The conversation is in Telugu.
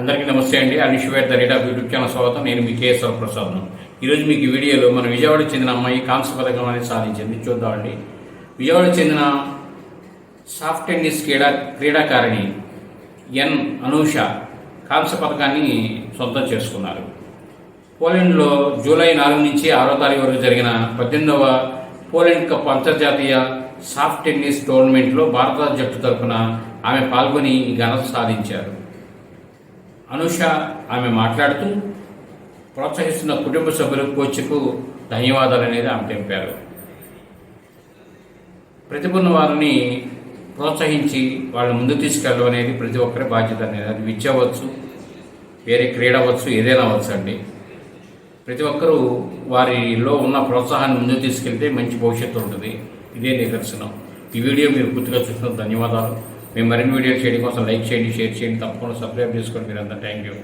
అందరికీ నమస్తే అండి. అనిషువేట్ the rate of YouTube channel స్వాగతం. నేను మీ కేఎస్ఆర్ ప్రసాద్ను ఈరోజు మీకు ఈ వీడియోలో మన విజయవాడకు చెందిన అమ్మాయి కాంస్య పథకం అనేది సాధించింది. చూద్దామండి. విజయవాడకు చెందిన సాఫ్ట్ టెన్నిస్ క్రీడా క్రీడాకారిణి ఎన్ అనూష కాంస్య పథకాన్ని సొంతం చేసుకున్నారు. పోలాండ్లో జూలై నాలుగు నుంచి ఆరో తారీఖు వరకు జరిగిన పద్దెనిమిదవ పోలాండ్ కప్ అంతర్జాతీయ సాఫ్ట్ టెన్నిస్ టోర్నమెంట్లో భారత జట్టు తరఫున ఆమె పాల్గొని ఈ ఘనత సాధించారు. అనుష ఆమె మాట్లాడుతూ ప్రోత్సహిస్తున్న కుటుంబ సభ్యులు కోచ్కు ధన్యవాదాలు అనేది ఆమె తెలిపారు. ప్రతిభన్న వారిని ప్రోత్సహించి వాళ్ళని ముందు తీసుకెళ్ళడం అనేది ప్రతి ఒక్కరి బాధ్యత అనేది. అది విద్య అవ్వచ్చు వేరే క్రీడ అవ్వచ్చు ఏదైనా అవ్వచ్చు అండి. ప్రతి ఒక్కరూ వారిలో ఉన్న ప్రోత్సాహాన్ని ముందుకు తీసుకెళ్తే మంచి భవిష్యత్తు ఉంటుంది. ఇదే నిదర్శనం. ఈ వీడియో మీరు పూర్తిగా చూసినందుకు ధన్యవాదాలు. మేము మరిన్ని వీడియోలు చేయడం కోసం లైక్ చేయండి షేర్ చేయండి తప్పకుండా సబ్స్క్రైబ్ చేసుకోండి. మీరు అంతా థ్యాంక్ యూ